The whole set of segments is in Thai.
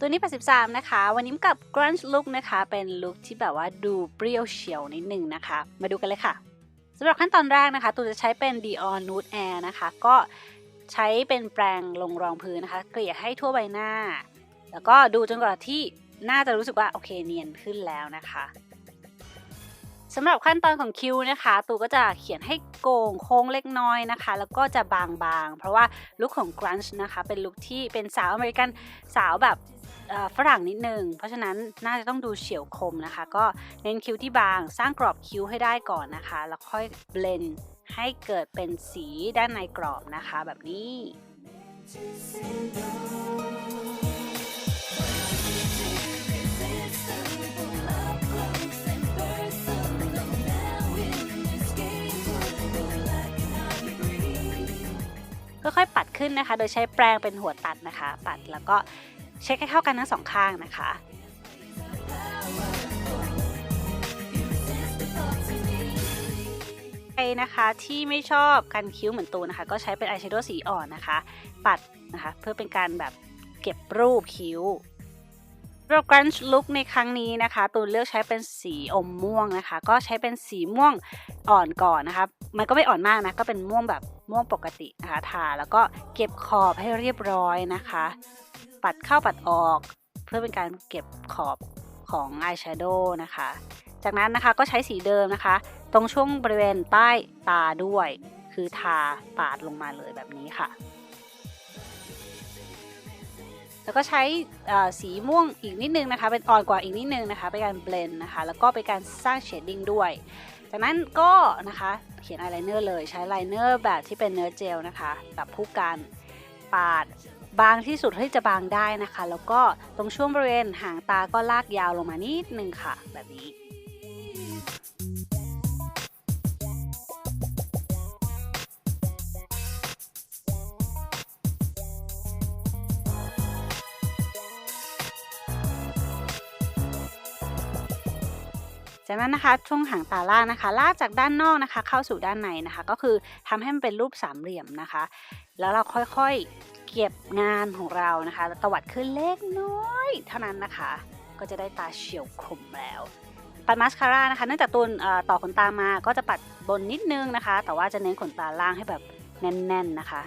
ตัวนี้ 83 นะคะ วันนี้กับ grunge look นะคะ เป็นลุคที่แบบว่าดูเปรี้ยวเฉียวนิดนึงนะคะ มาดูกันเลยค่ะสำหรับขั้นตอนแรกนะคะ ตัวจะใช้เป็น Dior Nude Air นะคะ ก็ใช้เป็นแปรงลงรองพื้นนะคะ เกลี่ยให้ทั่วใบหน้า แล้วก็ดูจนกว่าที่น่าจะรู้สึกว่าโอเคเนียนขึ้นแล้วนะคะ สำหรับขั้นตอนของคิ้วนะคะ ตูก็จะเขียนให้โก่งโค้งเล็กน้อยนะคะ แล้วก็จะบางๆ เพราะว่าลุคของ grunge นะคะ เป็นลุคที่เป็นสาวอเมริกันสาวแบบฝรั่งนิดนึง เพราะฉะนั้นน่าจะต้องดูเฉียวคมนะคะ ก็เน้นคิ้วที่บาง สร้างกรอบคิ้วให้ได้ก่อนนะคะ แล้วค่อยเบลนให้เกิดเป็นสีด้านในกรอบนะคะแบบนี้ ขึ้นนะคะ โดยใช้แปรงเป็นหัวตัดนะคะ ปัดแล้วก็เช็คให้เข้ากันทั้งสองข้างนะคะใครนะคะที่ไม่ชอบการคิ้วเหมือนตูนนะคะ ก็ใช้เป็นอายแชโดว์สีอ่อนนะคะ ปัดนะคะ เพื่อเป็นการแบบเก็บรูปคิ้ว สำหรับ grunge look ในครั้งนี้นะคะ ตูนเลือกใช้เป็นสีอมม่วงนะคะ ก็ใช้เป็นสีม่วงอ่อนก่อนนะคะ มันก็ไม่อ่อนมากนะ ก็เป็นม่วงแบบม่วงปกตินะคะทาแล้วก็เก็บขอบให้เรียบร้อยนะคะ ปัดเข้าปัดออก เพื่อเป็นการเก็บขอบของอายแชโดว์นะคะ จากนั้นนะคะก็ใช้สีเดิมนะคะ ตรงช่วงบริเวณใต้ตาด้วย คือทาปาดลงมาเลยแบบนี้ค่ะ แล้วก็ใช้สีม่วงอีกนิดนึงนะคะ เป็นอ่อนกว่าอีกนิดนึงนะคะเป็นการเบลนด์นะคะ แล้วก็เป็นการสร้างเชดดิ้งด้วย จากนั้นก็นะคะเขียนอายไลเนอร์เลยใช้ไลเนอร์แบบที่เป็นเนื้อเจลนะคะกับผู้กันปาดบางที่สุดที่จะบางได้นะคะ แล้วก็ตรงช่วงบริเวณหางตาก็ลากยาวลงมานิดนึงค่ะ แบบนี้ จากนั้นนะคะช่วงหางตาล่างนะคะ ลากจากด้านนอกนะคะ เข้าสู่ด้านในนะคะ ก็คือทำให้มันเป็นรูปสามเหลี่ยมนะคะ แล้วเราค่อยๆเก็บงานของเรานะคะตวัดขึ้นเล็กน้อย เท่านั้นนะคะ ก็จะได้ตาเฉียวคมแล้วปัดมาสคาร่านะคะเนื่องจากตูนต่อขนตามาก็จะปัดบนนิดนึงนะคะ แต่ว่าจะเน้นขนตาล่างให้แบบแน่นๆนะคะ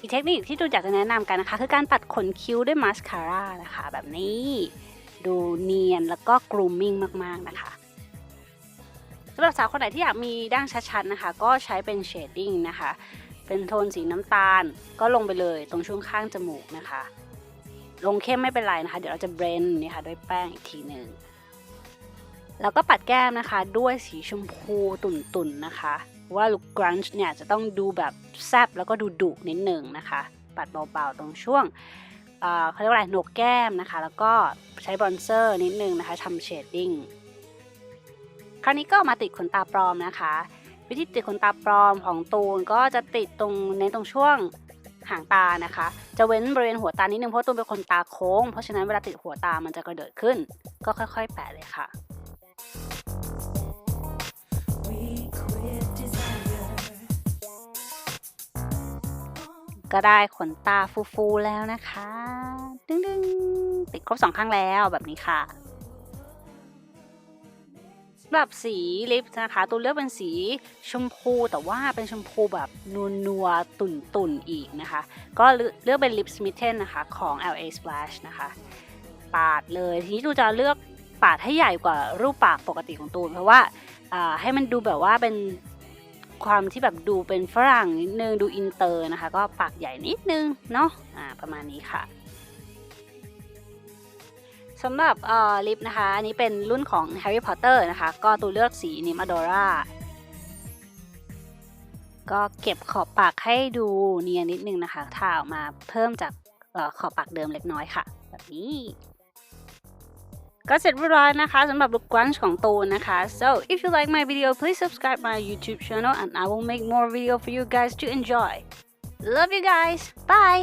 อีกเทคนิคที่ตูนอยากจะแนะนำกันนะคะ คือการปัดขนคิ้วด้วยมาสคาร่านะคะแบบนี้ ดูเนียนแล้วก็กรูมมิ่งมาก ๆ นะคะสำหรับสาวคนไหนที่อยากมีดั้งชัดๆนะคะ ก็ใช้เป็นเชดดิ้งนะคะ เป็นโทนสีน้ำตาล ก็ลงไปเลยตรงช่วงข้างจมูกนะคะ ลงเข้มไม่เป็นไรนะคะ เดี๋ยวเราจะเบรนด์นี่ค่ะด้วยแป้งอีกทีหนึ่งแล้วก็ปัดแก้มนะคะ ด้วยสีชมพูตุ่นๆนนะคะ ว่าลุคกรันช์เนี่ยจะต้องดูแบบแซบแล้วก็ดูดุนิดหนึ่งนะคะ ปัดเบาๆตรงช่วง เขาเรียกว่าอะไรหนกแก้มนะคะ แล้วก็ใช้บรอนเซอร์นิดนึงนะคะทำเชดดิ้งคราวนี้ก็มาติดขนตาปลอมนะคะ วิธีติดขนตาปลอมของตูนก็จะติดตรงเน้นตรงช่วงหางตานะคะ จะเว้นบริเวณหัวตานิดนึงเพราะตูนเป็นคนตาโค้ง เพราะฉะนั้นเวลาติดหัวตามันจะกระเดิดขึ้น ก็ค่อย ๆ แปะเลยค่ะ ก็ได้ขนตาฟูๆแล้วนะคะ ดึงดึงติดครบสองข้างแล้วแบบนี้ค่ะสำหรับสีลิปนะคะ ตัวเลือกเป็นสีชมพูแต่ว่าเป็นชมพูแบบนัวนัวตุ่นตุ่นอีกนะคะ ก็เลือกเป็นลิปสมิเทนนะคะ ของ LA Splash นะคะ ปาดเลย ทีนี้ตูจะเลือกปาดให้ใหญ่กว่ารูปปากปกติของตูนเพราะว่าให้มันดูแบบว่าเป็น ความที่แบบดูเป็นฝรั่งนิดนึงดูอินเตอร์นะคะ ก็ปากใหญ่นิดนึงเนาะะประมาณนี้ค่ะสำหรับลิปนะคะ อันนี้เป็นรุ่นของ Harry Potter นะคะ ก็ตัวเลือกสีนิมอดอร่าก็เก็บขอบปากให้ดูเนียนนิดนึงนะคะทาออกมาเพิ่มจากขอบปากเดิมเล็กน้อยค่ะ แบบนี้ ก็เสร็จเรียบร้อยนะคะสำหรับลุคกรันช์ของตูนนะคะ so if you like my video please subscribe my YouTube channel and I will make more video for you guys to enjoy love you guys bye